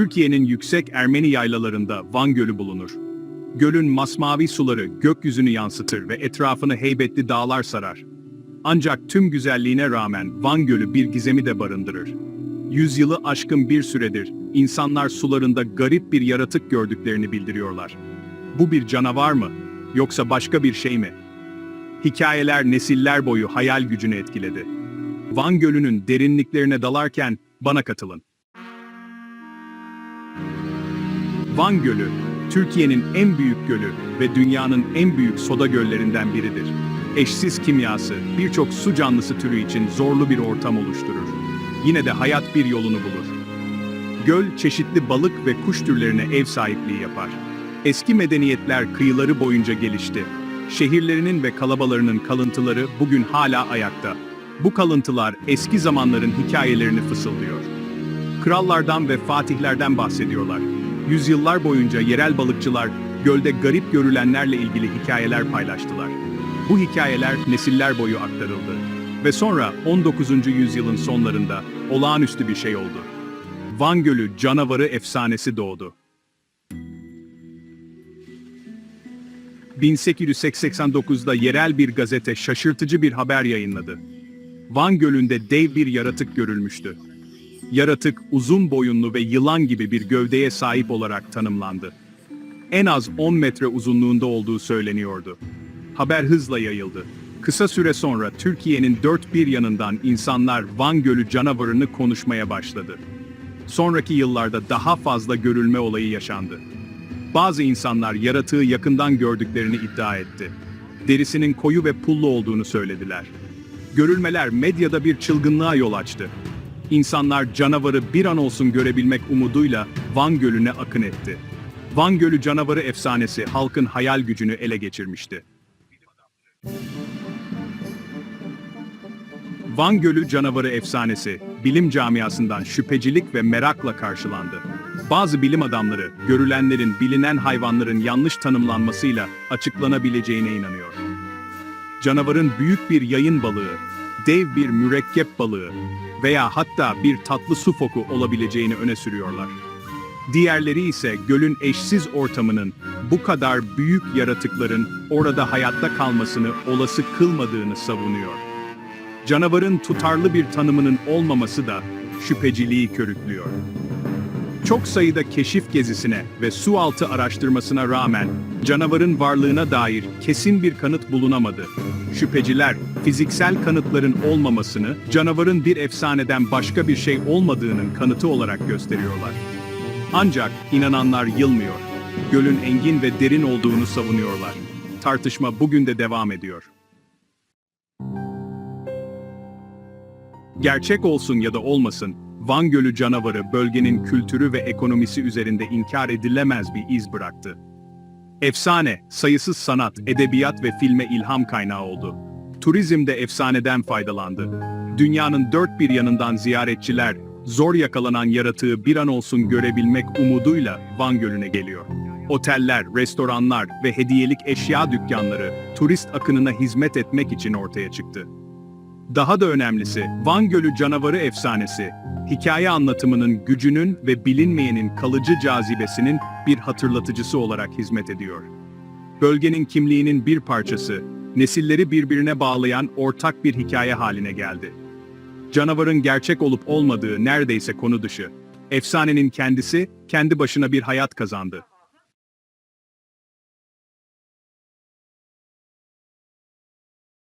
Türkiye'nin yüksek Ermeni yaylalarında Van Gölü bulunur. Gölün masmavi suları gökyüzünü yansıtır ve etrafını heybetli dağlar sarar. Ancak tüm güzelliğine rağmen Van Gölü bir gizemi de barındırır. Yüzyılı aşkın bir süredir insanlar sularında garip bir yaratık gördüklerini bildiriyorlar. Bu bir canavar mı? Yoksa başka bir şey mi? Hikayeler nesiller boyu hayal gücünü etkiledi. Van Gölü'nün derinliklerine dalarken bana katılın. Van Gölü, Türkiye'nin en büyük gölü ve dünyanın en büyük soda göllerinden biridir. Eşsiz kimyası, birçok su canlısı türü için zorlu bir ortam oluşturur. Yine de hayat bir yolunu bulur. Göl, çeşitli balık ve kuş türlerine ev sahipliği yapar. Eski medeniyetler kıyıları boyunca gelişti. Şehirlerinin ve kalabalarının kalıntıları bugün hala ayakta. Bu kalıntılar eski zamanların hikayelerini fısıldıyor. Krallardan ve fatihlerden bahsediyorlar. Yüzyıllar boyunca yerel balıkçılar gölde garip görülenlerle ilgili hikayeler paylaştılar. Bu hikayeler nesiller boyu aktarıldı. Ve sonra 19. yüzyılın sonlarında olağanüstü bir şey oldu. Van Gölü canavarı efsanesi doğdu. 1889'da yerel bir gazete şaşırtıcı bir haber yayınladı. Van Gölü'nde dev bir yaratık görülmüştü. Yaratık uzun boyunlu ve yılan gibi bir gövdeye sahip olarak tanımlandı. En az 10 metre uzunluğunda olduğu söyleniyordu. Haber hızla yayıldı. Kısa süre sonra Türkiye'nin dört bir yanından insanlar Van Gölü canavarını konuşmaya başladı. Sonraki yıllarda daha fazla görülme olayı yaşandı. Bazı insanlar yaratığı yakından gördüklerini iddia etti. Derisinin koyu ve pullu olduğunu söylediler. Görülmeler medyada bir çılgınlığa yol açtı. İnsanlar canavarı bir an olsun görebilmek umuduyla Van Gölü'ne akın etti. Van Gölü canavarı efsanesi halkın hayal gücünü ele geçirmişti. Van Gölü canavarı efsanesi, bilim camiasından şüphecilik ve merakla karşılandı. Bazı bilim adamları, görülenlerin bilinen hayvanların yanlış tanımlanmasıyla açıklanabileceğine inanıyor. Canavarın büyük bir yayın balığı, dev bir mürekkep balığı veya hatta bir tatlı su foku olabileceğini öne sürüyorlar. Diğerleri ise gölün eşsiz ortamının bu kadar büyük yaratıkların orada hayatta kalmasını olası kılmadığını savunuyor. Canavarın tutarlı bir tanımının olmaması da şüpheciliği körüklüyor. Çok sayıda keşif gezisine ve su altı araştırmasına rağmen canavarın varlığına dair kesin bir kanıt bulunamadı. Şüpheciler fiziksel kanıtların olmamasını canavarın bir efsaneden başka bir şey olmadığının kanıtı olarak gösteriyorlar. Ancak inananlar yılmıyor. Gölün engin ve derin olduğunu savunuyorlar. Tartışma bugün de devam ediyor. Gerçek olsun ya da olmasın, Van Gölü canavarı bölgenin kültürü ve ekonomisi üzerinde inkar edilemez bir iz bıraktı. Efsane, sayısız sanat, edebiyat ve filme ilham kaynağı oldu. Turizm de efsaneden faydalandı. Dünyanın dört bir yanından ziyaretçiler, zor yakalanan yaratığı bir an olsun görebilmek umuduyla Van Gölü'ne geliyor. Oteller, restoranlar ve hediyelik eşya dükkanları turist akınına hizmet etmek için ortaya çıktı. Daha da önemlisi, Van Gölü canavarı efsanesi, hikaye anlatımının gücünün ve bilinmeyenin kalıcı cazibesinin bir hatırlatıcısı olarak hizmet ediyor. Bölgenin kimliğinin bir parçası, nesilleri birbirine bağlayan ortak bir hikaye haline geldi. Canavarın gerçek olup olmadığı neredeyse konu dışı. Efsanenin kendisi, kendi başına bir hayat kazandı.